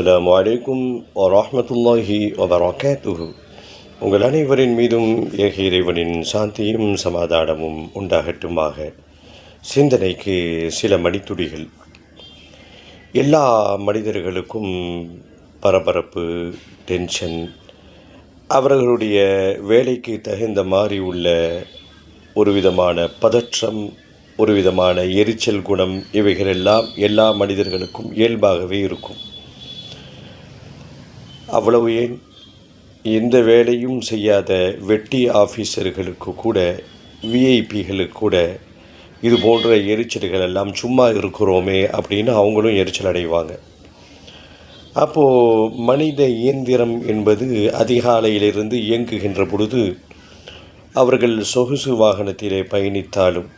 அஸ்ஸலாமு வலைக்கும் வரமத்துல்லாஹி வபரகாத்துஹு உங்கள் அனைவரின் மீதும் ஏக இறைவனின் சாந்தியும் சமாதானமும் உண்டாகட்டுமாக. சிந்தனைக்கு சில மணித்துடிகள் எல்லா மனிதர்களுக்கும் பரபரப்பு டென்ஷன் அவர்களுடைய வேலைக்கு தகுந்த மாதிரி உள்ள ஒரு விதமான பதற்றம் ஒரு விதமான எரிச்சல் குணம் இவைகளெல்லாம் எல்லா மனிதர்களுக்கும் இயல்பாகவே இருக்கும். அவ்வளவு ஏன்? எந்த வேலையும் செய்யாத வெட்டி ஆஃபீஸர்களுக்கு கூட விஐபிகளுக்கு கூட இது போன்ற எரிச்சல்கள் எல்லாம் சும்மா இருக்கிறோமே அப்படின்னு அவங்களும் எரிச்சல் அடைவாங்க. அப்போது மனித இயந்திரம் என்பது அதிகாலையிலிருந்து இயங்குகின்ற பொழுது அவர்கள் சொகுசு வாகனத்திலே பயணித்தாலும்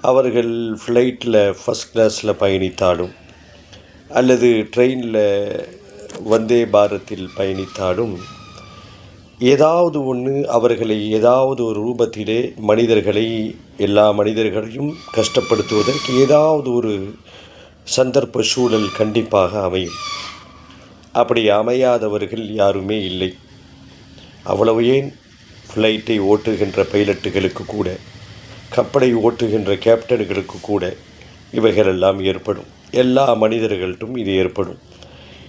அவர்கள் ஃப்ளைட்டில் ஃபஸ்ட் கிளாஸில் பயணித்தாலும் அல்லது ட்ரெயினில் வந்தே பாரத்தில் பயணித்தாலும் ஏதாவது ஒன்று அவர்களை ஏதாவது ஒரு ரூபத்திலே மனிதர்களை எல்லா மனிதர்களையும் கஷ்டப்படுத்துவதற்கு ஏதாவது ஒரு சந்தர்ப்ப சூழல் கண்டிப்பாக அமையும். அப்படி அமையாதவர்கள் யாருமே இல்லை. அவ்வளவு ஏன்? ஃப்ளைட்டை ஓட்டுகின்ற பைலட்டுகளுக்கு கூட கப்பலை ஓட்டுகின்ற கேப்டன்களுக்கு கூட இவைகளெல்லாம் ஏற்படும். எல்லா மனிதர்கள்ட்டும் இது ஏற்படும்.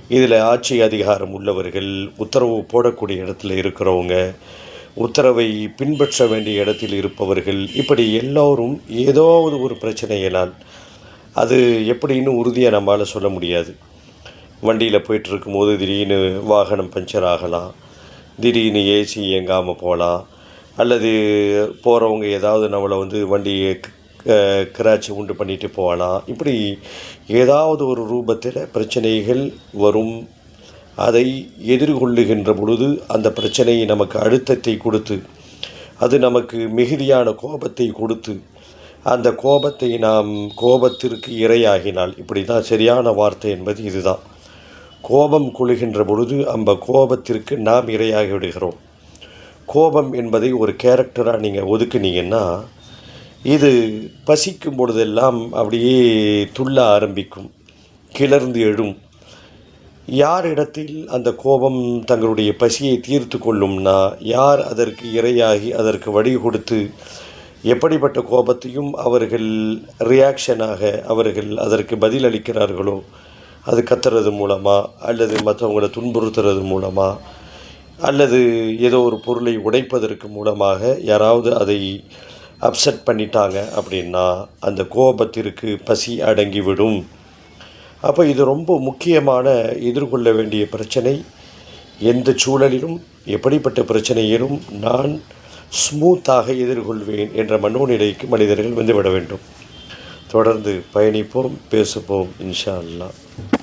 இதில் ஆட்சி அதிகாரம் உள்ளவர்கள் உத்தரவு போடக்கூடிய இடத்துல இருக்கிறவங்க உத்தரவை பின்பற்ற வேண்டிய இடத்தில் இருப்பவர்கள் இப்படி எல்லோரும் ஏதாவது ஒரு பிரச்சனையினால் அது எப்படின்னு உறுதியாக நம்மளால் சொல்ல முடியாது. வண்டியில் போயிட்டுருக்கும்போது திடீர்னு வாகனம் பஞ்சர் ஆகலாம் திடீர்னு ஏசி இயங்காமல் போகலாம் அல்லது போகிறவங்க ஏதாவது நம்மளை வந்து வண்டியை கிராட்ச் உண்டு பண்ணிட்டு போகலாம் இப்படி ஏதாவது ஒரு ரூபத்தில் பிரச்சனைகள் வரும். அதை எதிர்கொள்ளுகின்ற பொழுது அந்த பிரச்சனை நமக்கு அழுத்தத்தை கொடுத்து அது நமக்கு மிகுதியான கோபத்தை கொடுத்து அந்த கோபத்தை நாம் கோபத்திற்கு இரையாகினால் இப்படி தான் சரியான வார்த்தை என்பது இதுதான். கோபம் கொள்கின்ற பொழுது அந்த கோபத்திற்கு நாம் இரையாகி விடுகிறோம். கோபம் என்பதை ஒரு கேரக்டராக நீங்கள் ஒதுக்குனீங்கன்னா இது பசிக்கும் பொழுதெல்லாம் அப்படியே துள்ள ஆரம்பிக்கும் கிளர்ந்து எழும். யாரிடத்தில் அந்த கோபம் தங்களுடைய பசியை தீர்த்து கொள்ளும்னா யார் அதற்கு இரையாகி அதற்கு வழி கொடுத்து எப்படிப்பட்ட கோபத்தையும் அவர்கள் ரியாக்ஷனாக அவர்கள் அதற்கு பதில் அளிக்கிறார்களோ அது கத்துறது மூலமாக அல்லது மற்றவங்களை துன்புறுத்துறது மூலமாக அல்லது ஏதோ ஒரு பொருளை உடைப்பதற்கு மூலமாக யாராவது அதை அப்செட் பண்ணிட்டாங்க அப்படின்னா அந்த கோபத்திற்கு பசி அடங்கிவிடும். அப்போ இது ரொம்ப முக்கியமான எதிர்கொள்ள வேண்டிய பிரச்சனை. எந்த சூழலிலும் எப்படிப்பட்ட பிரச்சனையிலும் நான் ஸ்மூத்தாக எதிர்கொள்வேன் என்ற மனோநிலைக்கு மனிதர்கள் வந்துவிட வேண்டும். தொடர்ந்து பயணிப்போம் பேசுவோம் இன்ஷா அல்லாஹ்.